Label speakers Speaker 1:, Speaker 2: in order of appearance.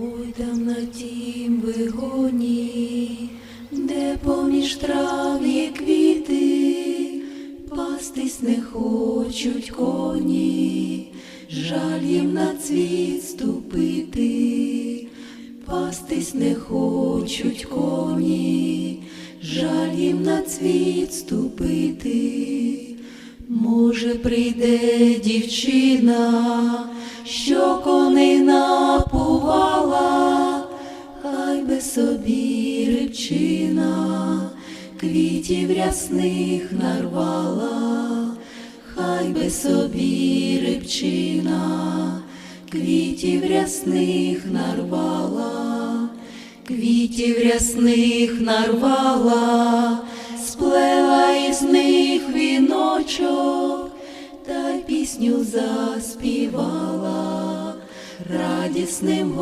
Speaker 1: Ой там на тім вигоні, де поміж трав є квіти, пастись не хочуть коні, жаль їм на цвіт ступити, пастись не хочуть коні, жаль їм на цвіт ступити. Може, прийде дівчина, що коней собі рибчина, квітів рясних нарвала, хай би собі рибчина, квітів рясних нарвала, квітів рясних нарвала, сплела із них віночок, та й пісню заспівала радісним.